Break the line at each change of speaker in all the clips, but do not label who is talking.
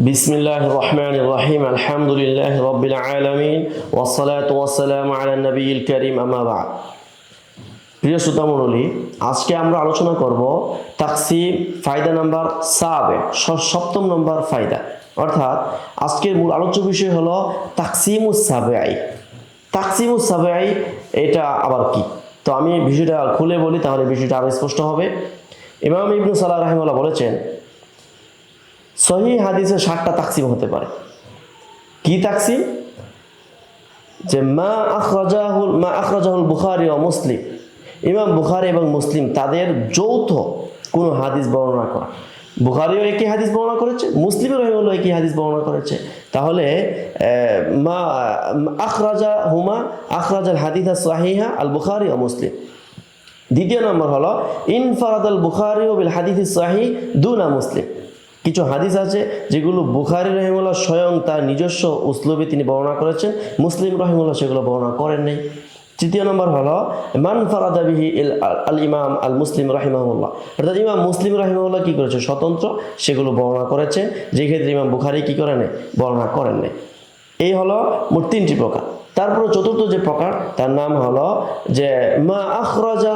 بسم الله الرحمن الرحيم الحمد لله رب العالمين والصلاة والسلام على النبي الكريم أما بعد প্রিয় শ্রোতামণ্ডলী আজকে আমরা আলোচনা করব তাকসিম ফায়দা নাম্বার সাবে স- সপ্তম নম্বর ফায়দা অর্থাৎ আজকের মূল আলোচ্য বিষয় হলো তাকসিমুস সাবেআই তাকসিমুস সাবেআই এটা আবার কি তো আমি বিষয়টা খুলে বলি তাহলে বিষয়টা আরো স্পষ্ট হবে ইমাম ইবনু সাল্লাহ রাহিমাল্লাহ বলেছেন সহি হাদিসে ষাটটা তাকসিম হতে পারে। কি তাকসিম যে মা আখরাজাহুল মা আখরাজাহুল বুখারি ও মুসলিম। ইমাম বুখারি এবং মুসলিম তাদের যৌথ কোনো হাদিস বর্ণনা করা। বুখারিও একই হাদিস বর্ণনা করেছে মুসলিমের রহিমুল্লাহ একই হাদিস বর্ণনা করেছে। তাহলে মা আখরাজা হুমা আখরাজাল হাদিসা সাহিহা, আল বুখারি ও মুসলিম। দ্বিতীয় নম্বর হলো ইনফারাদ আল বুখারি ও বিল হাদিস সাহি দুনা মুসলিম। কিছু হাদিস আছে যেগুলো বুখারি রহিমুল্লাহ স্বয়ং তার নিজস্ব উসলুবে তিনি বর্ণনা করেছেন। মুসলিম রহিমুল্লাহ সেগুলো বর্ণনা করেন নাই। তৃতীয় নম্বর হলো, মান ফারাদা বিহি ইল আল ইমাম আল মুসলিম রাহিমাহুল্লাহ। অর্থাৎ ইমাম মুসলিম রাহিমাহুল্লাহ কি করেছে? স্বতন্ত্র সেগুলো বর্ণনা করেছেন যে ক্ষেত্রে ইমাম বুখারি কী করেন বর্ণনা করেন নাই। এই হলো মোট তিনটি প্রকার। তারপরে চতুর্থ যে প্রকার, তার নাম হলো যে মা আখরাজা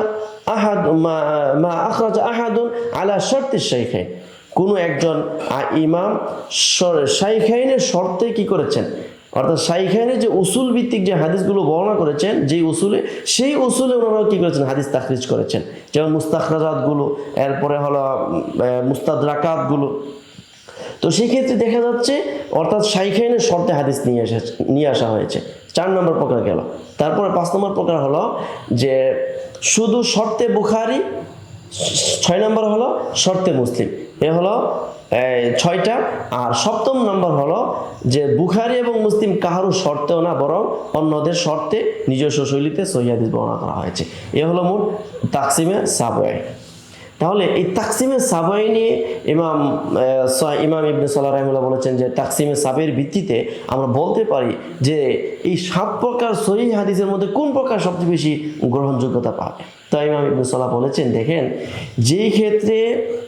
আহাদ মা আখরাজা আহাদুন আলা শর্তি শাইখাইন কোনো একজন ইমাম শাইখাইনের শর্তে কি করেছেন? অর্থাৎ শাইখাইনের যে উসুল ভিত্তিক যে হাদিসগুলো বর্ণনা করেছেন যেই উসুলে, সেই উসুলে ওনারাও কি করেছেন? হাদিস তাখরিজ করেছেন। যেমন মুস্তাখরাজাতগুলো, এরপরে হলো মুস্তাদরাকাতগুলো। তো সেই ক্ষেত্রে দেখা যাচ্ছে, অর্থাৎ শাইখাইনের শর্তে হাদিস নিয়ে আসা নিয়ে আসা হয়েছে। চার নম্বর প্রকার গেল। তারপরে পাঁচ নম্বর প্রকার হলো যে, শুধু শর্তে বুখারি, ছয় নম্বর হলো শর্তে মুসলিম। এ হলো ছয়টা। আর সপ্তম নম্বর হলো যে বুখারি এবং মুসলিম কাহারু শর্তেও না, বরং অন্যদের শর্তে নিজস্ব শৈলীতে সহিয়াদিস বর্ণনা করা হয়েছে। এ হলো মোট তাকসিমে সাবয় তাহলে এই তাকসিমে সাবাই নিয়ে ইমাম ইমাম ইবনে সাল্লাহ রহমুল্লাহ বলেছেন যে তাকসিমে সাবের ভিত্তিতে আমরা বলতে পারি যে এই সাত প্রকার সহি হাদিসের মধ্যে কোন প্রকার সবচেয়ে বেশি গ্রহণযোগ্যতা পাবে? তো ইমাম ইবনে সাল্লাহ বলেছেন দেখেন যেই ক্ষেত্রে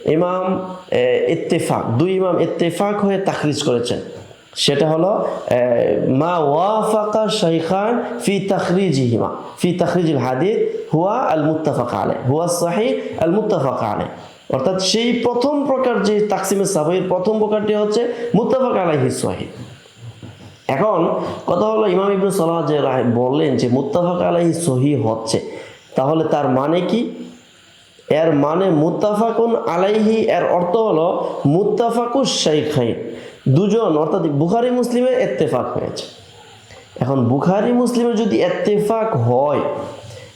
ইমাম আহ, ইত্তেফাক দুই ইমাম ইত্তেফাক হয়ে তাকরিজ করেছেন সেটা হলো মা ওয়াফাকা শাইখান ফি তাখরিজিহিমা। ফি তাখরিজিল হাদিস হুয়া আল মুত্তাফাক আলাই হুয়া সাহি আল মুত্তাফাক আলাই অর্থাৎ সেই প্রথম প্রকার যে তাকসিমের সাবাইয়ের প্রথম প্রকারটি হচ্ছে মুত্তাফাক আলাইহি সাহি। এখন কথা হলো, ইমাম ইবনু সালাহ যে বললেন যে মুত্তাফাক আলাইহি সহি হচ্ছে, তাহলে তার মানে কি? এর মানে মুত্তাফাকুন আলাইহি, এর অর্থ হলো মুত্তাফাকুস শাইখাইন। দুজন, অর্থাৎ বুখারি মুসলিমের এত্তেফাক হয়েছে। এখন বুখারি মুসলিমের যদি এত্তেফাক হয়,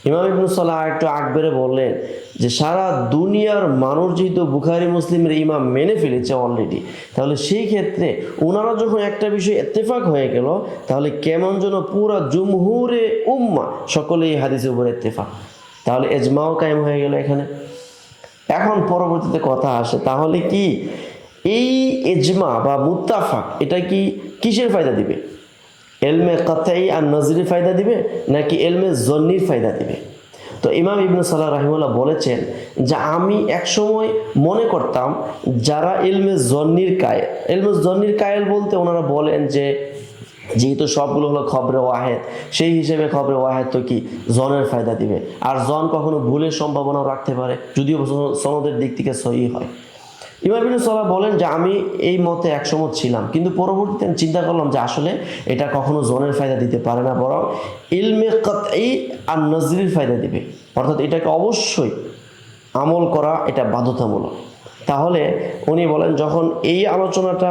ইমাম ইবনু সালাহ একটু আকবেরে বললেন যে সারা দুনিয়ার মানুষ যেহেতু বুখারি মুসলিমের ইমাম মেনে ফেলেছে অলরেডি তাহলে সেই ক্ষেত্রে ওনারা যখন একটা বিষয় এত্তেফাক হয়ে গেল, তাহলে কেমন যেন পুরা জুমহুরে উম্মা সকলে এই হাদিসের উপর এত্তেফাক তাহলে এজমাও কায়েম হয়ে গেল এখানে। এখন পরবর্তীতে কথা আসে, তাহলে কি এই এজমা বা মুত্তাফাক, এটা কি কিসের ফায়দা দিবে? এলমে কাতাই আর নজরির ফায়দা দিবে, নাকি এলমে জন্নির ফায়দা দিবে? তো ইমাম ইবনু সাল্লাহ রাহিমুল্লাহ বলেছেন যে আমি একসময় মনে করতাম যারা এলমে জন্নির কায়েল, এলমে জন্নির কায়েল বলতে ওনারা বলেন যে যেহেতু সবগুলো হলো খবরে ওয়াহেদ, সেই হিসেবে খবরে ওয়াহেদ তো কি জনের ফায়দা দিবে? আর জন কখনো ভুলের সম্ভাবনাও রাখতে পারে, যদিও সনদের দিক থেকে সহি হয়। ইমাম ইবনে সালাহ বলেন যে আমি এই মতে একসমত ছিলাম। কিন্তু পরবর্তীতে আমি চিন্তা করলাম যে আসলে এটা কখনো জনের ফায়দা দিতে পারে না, বরং ইলমে এই আর নজরির ফায়দা দিবে। অর্থাৎ এটাকে অবশ্যই আমল করা এটা বাধ্যতামূলক। তাহলে উনি বলেন, যখন এই আলোচনাটা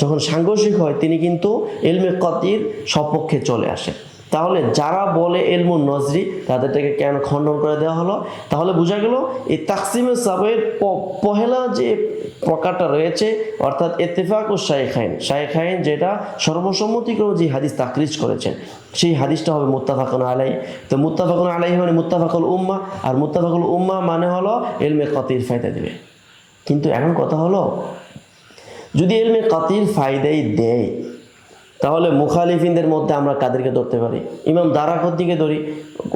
যখন সাংঘর্ষিক হয়, তিনি কিন্তু এলমে কতির সপক্ষে চলে আসে তাহলে যারা বলে এলমু নজরি, তাদেরটাকে কেন খণ্ডন করে দেওয়া হলো? তাহলে বোঝা গেল, এই তাকসিমে সাবের পহেলা যে প্রকারটা রয়েছে, অর্থাৎ এতেফাক ও শাইখাইন শাইখাইন যেটা সর্বসম্মতিক্রমে যে হাদিস তাকরিজ করেছেন, সেই হাদিসটা হবে মুত্তাফাকুন আলাই তো মুত্তাফাকুন আলাই মানে মুত্তাফাকুল উম্মা আর মুত্তাফাকুল উম্মা মানে হলো এলমে কতির ফায়দা দিবে। কিন্তু এখন কথা হলো, যদি এলমে কাতির ফায়দাই দেয় তাহলে মুখালিফিনদের মধ্যে আমরা কাদেরকে ধরতে পারি? ইমাম দারাকুদ্দিকে ধরি।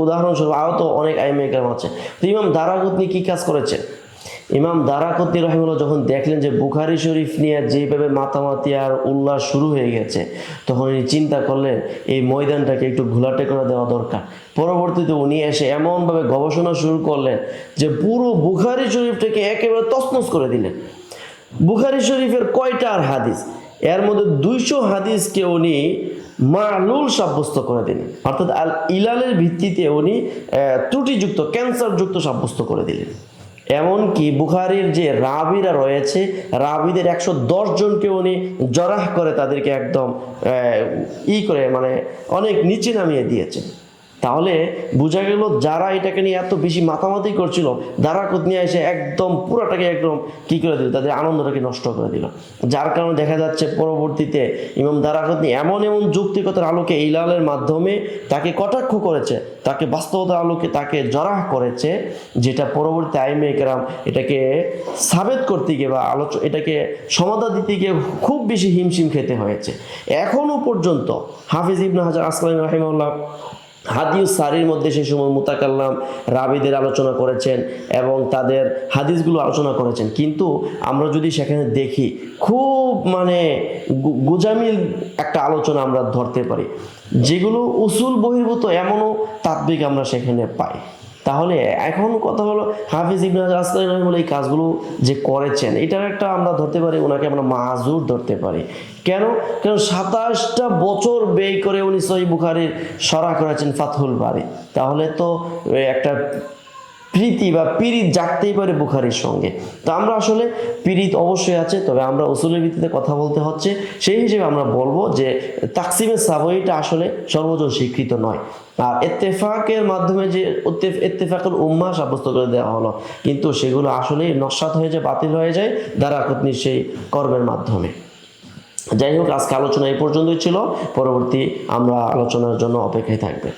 উদাহরণস্বরূপ আরও তো অনেক আইমেকার আছে। তো ইমাম দারাকুদ্দি কী কাজ করেছে? ইমাম দারাকতি রহিমুল্লাহ যখন দেখলেন যে বুখারি শরীফ নিয়ে যেভাবে মাতামাতি আর উল্লাস শুরু হয়ে গেছে, তখন উনি চিন্তা করলেন, এই ময়দানটাকে একটু ঘোলাটে করে দেওয়া দরকার। পরবর্তীতে উনি এসে এমনভাবে গবেষণা শুরু করলেন যে পুরো বুখারি শরীফটাকে একেবারে তছনছ করে দিলেন। বুখারি শরীফের কয়টা আর হাদিস? এর মধ্যে দুইশো হাদিসকে উনি মালুল সাব্যস্ত করে দিলেন। অর্থাৎ আল ইলালের ভিত্তিতে উনি ত্রুটিযুক্ত, ক্যান্সারযুক্ত সাব্যস্ত করে দিলেন। এমনকি বুখারির যে রাবিরা রয়েছে, রাবিদের একশো দশ জনকে উনি জরাহ করে তাদেরকে একদম ই করে মানে অনেক নিচে নামিয়ে দিয়েছেন। তাহলে বোঝা গেল যারা এটাকে নিয়ে এত বেশি মাতামাতি করছিল দারাকত নিয়ে এসে একদম পুরোটাকে একদম কি করে দিল? তাদের আনন্দটাকে নষ্ট করে দিল। যার কারণে দেখা যাচ্ছে পরবর্তীতে ইমাম দারাকত নিয়ে এমন এমন যুক্তিগতার আলোকে ইলালের মাধ্যমে তাকে কটাক্ষ করেছে, তাকে বাস্তবতার আলোকে তাকে জরাহ করেছে, যেটা পরবর্তী আইমে কেরাম এটাকে সাবেত করতে গিয়ে বা আলোচ, এটাকে সমাধা দিতে গিয়ে খুব বেশি হিমশিম খেতে হয়েছে। এখনও পর্যন্ত হাফিজ ইবনে হাজার আসলাম রাহিমাল্লাহ হাদিস সারির মধ্যে সেই সময় মুতাকাল্লাম রাবিদের আলোচনা করেছেন এবং তাদের হাদিসগুলো আলোচনা করেছেন। কিন্তু আমরা যদি সেখানে দেখি, খুব মানে গুজামিল একটা আলোচনা আমরা ধরতে পারি। যেগুলো উসুল বহির্ভূত, এমনও তাত্ত্বিক আমরা সেখানে পাই। তাহলে এখন কথা হলো হাফিজ ইবনাজ আসলাম রহিমুল্লাহ এই কাজগুলো যে করেছেন, এটার একটা আমরা ধরতে পারি, ওনাকে আমরা মাজুর ধরতে পারি। কেন? কেন সাতাশটা বছর ব্যয় করে উনি সহি বুখারির সরা করেছেন ফাতহুল বাড়ি তাহলে তো একটা প্রীতি বা পীড়িত জাগতেই পারে বুখারির সঙ্গে। তো আমরা আসলে পীড়িত অবশ্যই আছে, তবে আমরা উসুলের ভিত্তিতে কথা বলতে হচ্ছে। সেই হিসেবে আমরা বলব যে তাকসিমের সাবইটা আসলে সর্বজন স্বীকৃত নয়। আর এত্তেফাকের মাধ্যমে যে এত্তেফাকের উম্মা সাব্যস্ত করে দেওয়া হলো, কিন্তু সেগুলো আসলেই নস্বাত হয়ে যায়, বাতিল হয়ে যায় দারাকতনির সেই কর্মের মাধ্যমে। যাই হোক, আজকে আলোচনা এই পর্যন্তই ছিল। পরবর্তী আমরা আলোচনার জন্য অপেক্ষায় থাকবে